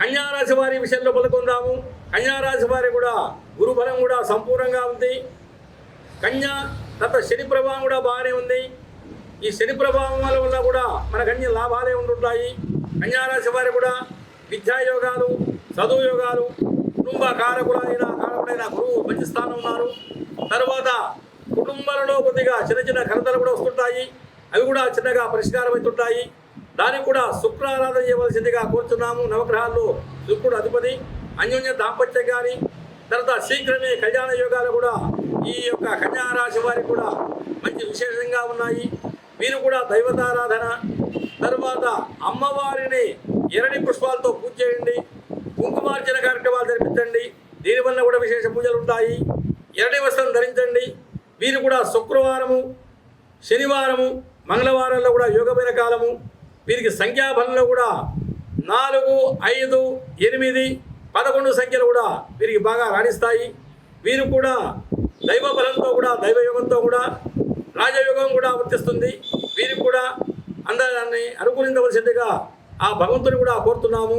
కన్యారాశి వారి విషయంలో పలుకుందాము కన్యారాశి వారి కూడా గురుబలం కూడా సంపూర్ణంగా ఉంది. కన్యా తత శని ప్రభావం కూడా బాగానే ఉంది. ఈ శని ప్రభావం వల్ల వల్ల కూడా మనకు అన్ని లాభాలే ఉంటుంటాయి కన్యారాశి వారి కూడా విద్యాయోగాలు చదువు యోగాలు కుటుంబ కారకులైన కారకుడైన గురువు మంచి స్థానం ఉన్నారు. తర్వాత కుటుంబాలలో కొద్దిగా చిన్న చిన్న కరతలు కూడా వస్తుంటాయి. అవి కూడా చిన్నగా పరిష్కారం అవుతుంటాయి దానికి కూడా శుక్రారాధన చేయవలసిందిగా కోరుతున్నాము నవగ్రహాల్లో శుక్రుడు అధిపతి అన్యోన్య దాంపత్యం కానీ తర్వాత శీఘ్రమే కళ్యాణ యోగాలు కూడా ఈ యొక్క కన్యారాశి వారికి కూడా మంచి విశేషంగా ఉన్నాయి. వీరు కూడా దైవతారాధన తర్వాత అమ్మవారిని ఎరడి పుష్పాలతో పూజ చేయండి. కుంకుమార్చన కార్యక్రమాలు జరిపించండి. దీనివల్ల కూడా విశేష పూజలు ఉంటాయి. ఎరడి వస్త్రం ధరించండి. వీరు కూడా శుక్రవారము శనివారము మంగళవారంలో కూడా యోగమైన కాలము. వీరికి సంఖ్యాబలంలో కూడా నాలుగు ఐదు ఎనిమిది పదకొండు సంఖ్యలు కూడా వీరికి బాగా రాణిస్తాయి. వీరు కూడా దైవ బలంతో కూడా దైవయుగంతో కూడా రాజయోగం కూడా వర్తిస్తుంది. వీరికి కూడా అందరిని అనుకూలించవలసిందిగా ఆ భగవంతుని కూడా కోరుతున్నాము.